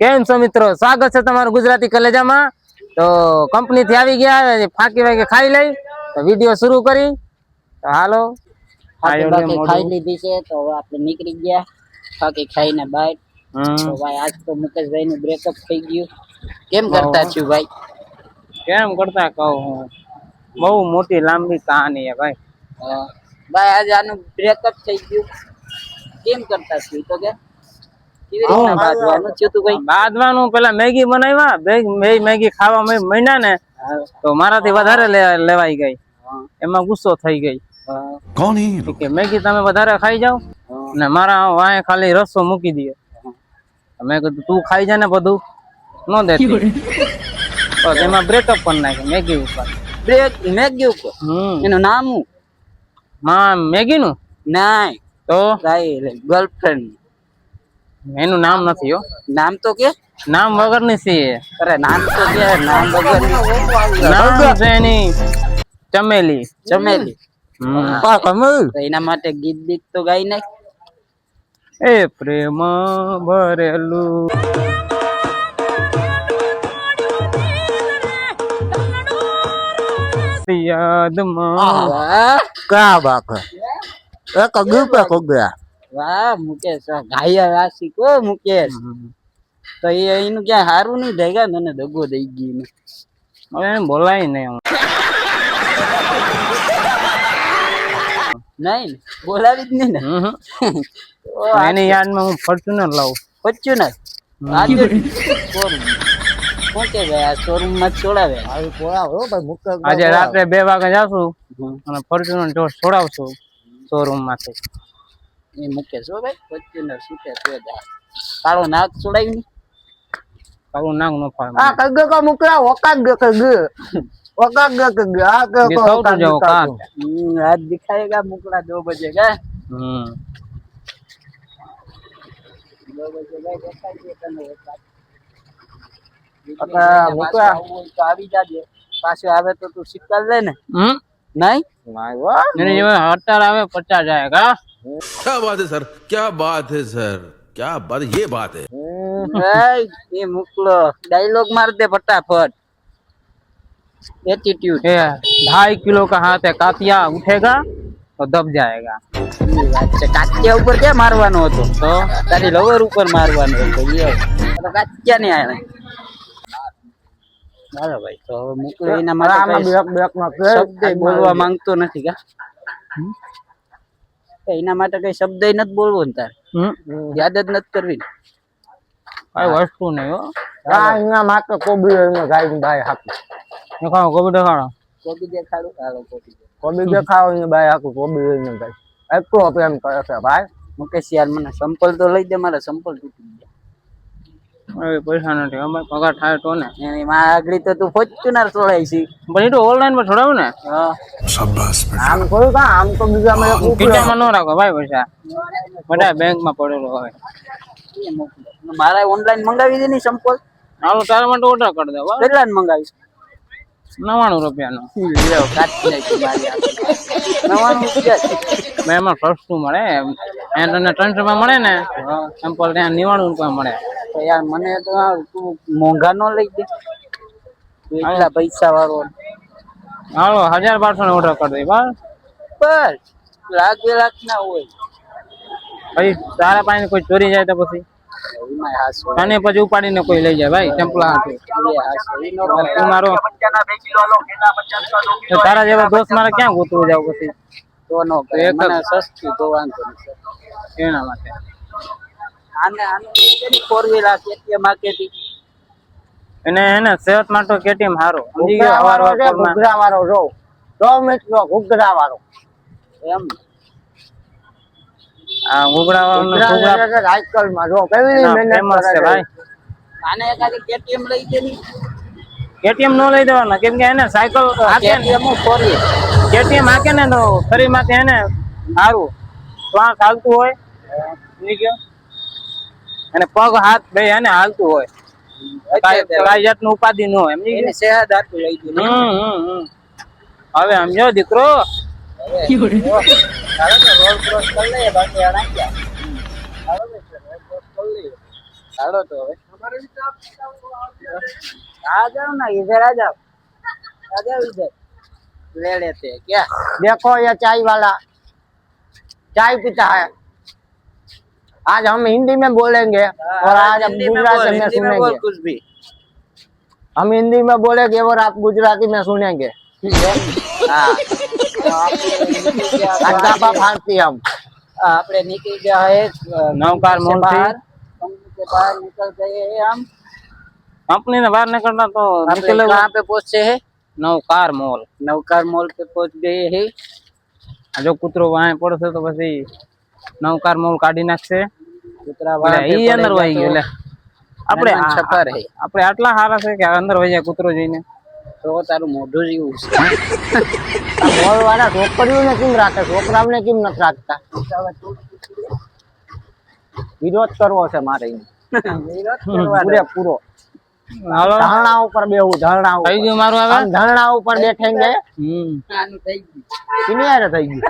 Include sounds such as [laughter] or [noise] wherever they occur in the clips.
કેમ છો મિત્રો? સ્વાગત છે તમારું ગુજરાતી કલેજામાં. તો કંપની થી આવી ગયા ફાંકી વાગે ખાઈ લઈ. તો વીડિયો શરૂ કરી. તો હાલો. ખાઈ લીધી છે તો હવે આપણે નીકળી ગયા. બાકી ખાઈને બાય હમ. તો ભાઈ આજ તો મુકેશભાઈ નું બ્રેકઅપ થઈ ગયું. કેમ કરતા છું ભાઈ? કેમ કરતા કહું હું? બહુ મોટી લાંબી કહાની છે ભાઈ. ભાઈ આજે આનું બ્રેકઅપ થઈ ગયું. કેમ કરતા છીએ તો કે મેગી મેગી ખાવા મહિના ને મારાથી વધારે લેવાઈ ગઈ. એમાં ગુસ્સો થઈ ગઈ. મેગી તમે વધારે ખાઈ જાવ મારા વાય ખાલી રસ્સો મૂકી દે. મેં કીધું તું ખાઈ જાય ને બધું. નો દેતી. તો બ્રેકઅપ પણ નાખ્યું મેગી ઉપર. બ્રેક મેગી ઉપર? એનું નામ હું મેગી નું નાય. તો? ગર્લફ્રેન્ડ એનું નામ નથી હો. નામ તો કે? નામ વગરની છે. અરે નામ તો કે નામ વગર નામ છે એની ચમેલી. ચમેલી. એના માટે ગીત બીત તો ગાઈ નાખ. એ પ્રેમ ભરેલું. યાદમાં. કા क्या એક ગ્રુપે કોગ્યા વાહ મુકેશ ગાયા રાશિ કો મુકેશ. તો એ એનું ક્યાં હારું નહીં થઈ મને દગો દઈ ગઈ ને. હવે એને બોલાય નહીં હું નહીં બોલાવી જ નહીં ને. એની યાદમાં હું ફોર્ચ્યુનર લાવું. ફોર્ચ્યુનર આજે ગયા શોરૂમમાં છોડાવે? આજે રાત્રે બે વાગે જાશું અને ફોર્ચ્યુનર છોડાવશું. showroom mate. Ni muke zobe, kote na sute tu da. Kalau nak sulai ni. Kalau nak no pa. Ah kage ka muke ah, kage kage. Wakage kage ah, kage ka. Ni tau jo kan. Ni adi kai ka muke la do baje ka. Hmm. Do baje ka ka ka ka no ka. Kata muka. Kau ini kau ini jadi. Pasti ada tu tu sikal deh. Hmm. નહીં my વાહ એની જેવો અત્યારે આવે પચાસ જાય કા क्या बात है सर क्या बात है सर क्या बात ये बात है એ મોકલો ડાયલોગ માર દે ફટાફટ એટીટ્યુડ ये ढाई किलो का हाथ है कातिया उठेगा तो दब जाएगा વાત છે કાચિયા ઉપર ક્યાં મારવાનો હતો તો તારી લવર ઉપર મારવાનો હતો યે તો કાચિયા ને આયા હાલો ભાઈ તો હવે મોકલો એના માટે શબ્દ બોલવા માંગતો નથી કા? એના માટે કઈ શબ્દ નથી બોલવો ને તાર. યાદ જ નથી કરવી કઈ વસ્તુ નહીં હો. અહીંયા માત્ર કોબી હોય ગાઈ ભાઈ હાકું. દેખાડો કોબી દેખાડો કોબી દેખાડો હાલો કોબી. કોબી દેખાડો ને ભાઈ હાકું કોબી એને ગાઈ એટલો પ્રેમ કરે છે ભાઈ. મુકેશ યાર મને સંપલ તો લઈ દે મારા સંપલ તૂટી એ પૈસા નથી. અમારે પગાર થાય તો ને. એની માં આગળ તો તું ફોર્ચ્યુનર ચોળાઈ છે. પણ એ તો ઓનલાઈન પર છોડાવું ને? હા. આમ થોડું કા? આમ તો બીજા મેં એક ઉપડે. ન રાખો ભાઈ પૈસા. બધા બેંકમાં પડેલો હોય. મારા ઓનલાઈન મંગાવી દે ની સંપલ. હાલો તારા માટે ઓર્ડર કરી દો મંગાવીશ? નવાણું રૂપિયાનો. નવાનું રૂપિયા મેં એમાં સસ્તું મળે. તને ત્રણસો રૂપિયા મળે ને? સેમ્પલ ત્યાં નિવાણું રૂપિયા મળે. તો યાર મને તો તું મોંઘા નો લઈ દે. એટલા પૈસા વાળો. હાલો હજાર બારસો નો ઓર્ડર કરી દે બસ. બસ. લાખ બે લાખ ના હોય. પછી તારા પાસે કોઈ ચોરી જાય તો પછી? અને પછી ઉપાડીને કોઈ લઈ જાય ભાઈ સેમ્પલ હાથે. મારો તો તારા જેવા દોસ્ત મારે ક્યાં ગોતવું જાવ પછી? તો નો એક સસ્તું તો વાંધો નહીં એના માટે. આને આને ફોર વ્હીલ આ કેટીએમ માર્કેટિંગ એને એને સેહત માટે કેટીએમ હારો. સમજી ગયો? છે, વારમાં ઘૂઘરા વાળો જો. સો મિત્રો ઘૂઘરા વાળો એમ. આ ઘૂઘરા વાળો ઘૂઘરા સાયકલમાં જો કેવી મહેનત કરે છે. ભાઈ. આને એકાદી કેટીએમ લઈ દે ની કેટીએમ નો લઈ દેવાના કેમ કે એને સાયકલ હાકે ને. કેટીએમ ફોર વ્હીલ કેટીએમ હાકે ને તો શરીરમાંથી એને સારું શ્વાસ હાલતું હોય. સમજી ગયો? અને પગ હાથ બે એને હાલતું હોય કાંઈ કાંઈ જાતનું ઉપાધિ ન હોય સમજી એની ગયો સેહત આટલું લઈ દે હમ હમ હમ હવે સમજો દીકરો હાલો તો રોડ ક્રોસ કરી લઈએ બાકી આ નાખ્યા હવે ચાલો તો હવે आ जाओ ना इधर आ जाओ आ जाओ इधर ले लेते हैं क्या देखो ये चाय वाला चाय पीता है आज हम हिंदी में बोलेंगे और आज हम हिंदी में गुजराती बोल में हिंदी में बोल सुनेंगे कुछ भी हम हिंदी में बोलेंगे और आप गुजराती में सुनेंगे हाँ तो આપણે નીકળી ગયા आज गापा फाड़ती हम આપણે નીકળી ગયા है નવકાર મોલ बाहर कंपनी के बाहर निकल गए हैं हम કંપની ને બહાર નીકળતા તો આપણે निकले वो कहाँ पे पहुंचे हैं નવકાર મોલ नवकार मॉल पे पहुंच गए हैं આ જો કૂતરો વાંહે પડશે તો પછી નવકાર મોલ કાઢી નાખશે કૂતરા એટલે વાળા વિરોધ કરવો છે મારે વિરોધ પૂરો ધરણા ઉપર બેહું ધરણા ઉપર થઈ ગયું મારું ધરણા ઉપર બેઠેંગે થઈ ગયું. થઈ ગયું?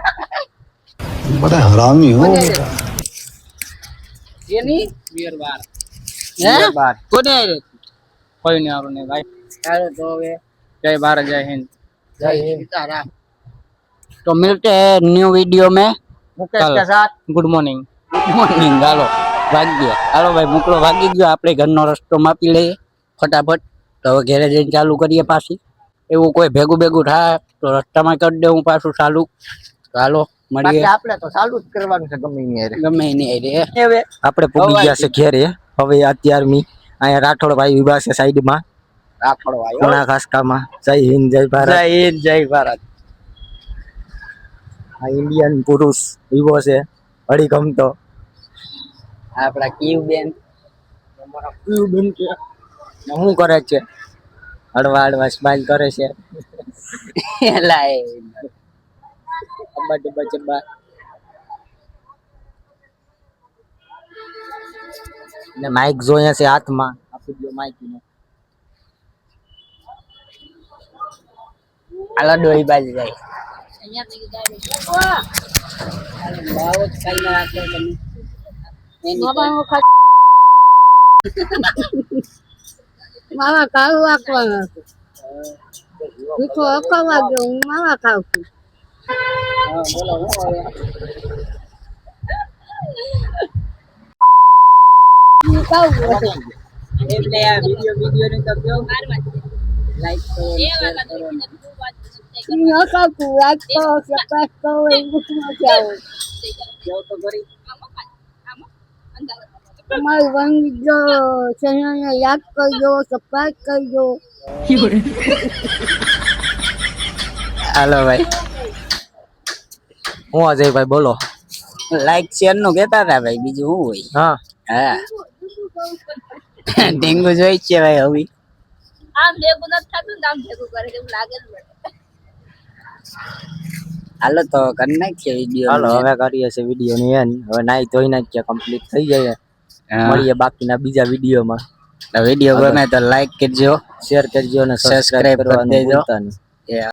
બધા હરામી હો. એની બિયર બાર હે બાર કોને હારે? કોઈ નહીં હારું નહીં ભાઈ ચાલો તો હવે જય ભારત જય હિન્દ जय हिंद सीताराम तो मिलते हैं न्यू वीडियो में મુકેશ ચાલો. કે સાથ ગુડ મોર્નિંગ ગુડ મોર્નિંગ હાલો ભાગ્ય હાલો ભાઈ મોકલો ભાગી ગયો આપણે ઘરનો રસ્તો માપી લઈએ ફટાફટ તો હવે ઘરે જઈને ચાલુ કરીએ પાછી એવું કોઈ ભેગું ભેગું થાય તો રસ્તામાં કરી દે હું પાછું ચાલુ તો હાલો મળીએ. આપણે તો ચાલુ જ કરવાનું છે ગમે એની હારે. ગમે એની હારે. હવે આપણે પૂગી ગયા છે ઘેરે. હવે અત્યાર અહીંયા રાઠોડ ભાઈ ઊભા છે સાઈડમાં. રાખડો આવ્યો ઘણા ખાસકામાં. જય હિન્દ જય ભારત. જય હિન્દ જય ભારત. આ ઇન્ડિયન પુરુષ વિવો છે હળી ગમતો. આપડા કીવ બેન. શું કરે છે? હળવા હળવા સ્માઈલ કરે છે. [laughs] એ અબ્બા ડબ્બા ચબ્બા ને માઇક જોઈએ છે હાથમાં આપી દો માઇક ને હાલો ડોહી બાજુ જાય બાવો જ ખાઈ ના રાખો તમે એની માવા કાળું આપવાનું હતું મીઠો અકવા ગયો હું માવા ખાઉં છું છું. રાખતો સપાસ તો એવું જ નથી આવું કેવો તો ખરી? તમારું વંગ જો ચેનલને યાદ કરજો સબસ્ક્રાઈબ કરજો. [laughs] હાલો ભાઈ. હું અજયભાઈ બોલો? લાઈક શેરનું કેતા હતા ભાઈ બીજું શું હોય? હા. હા. ડેન્ગુ જોઈ છે ભાઈ હવે. આમ ભેગું નથી થતું ને આમ ભેગું કરે એવું લાગે જ હાલો તો કરી નાખીએ વીડિયો હાલો હવે કરીએ છીએ વીડિયો ની એન. હવે નાઈ ધોઈ નાખીએ કમ્પ્લીટ થઈ જાય. મળીએ બાકીના બીજા વિડીયોમાં વીડિયો ગમે તો લાઈક કરજો શેર કરજો અને સબસ્ક્રાઇબ કરી કરવાનું દેજો. ભૂલતા નહીં.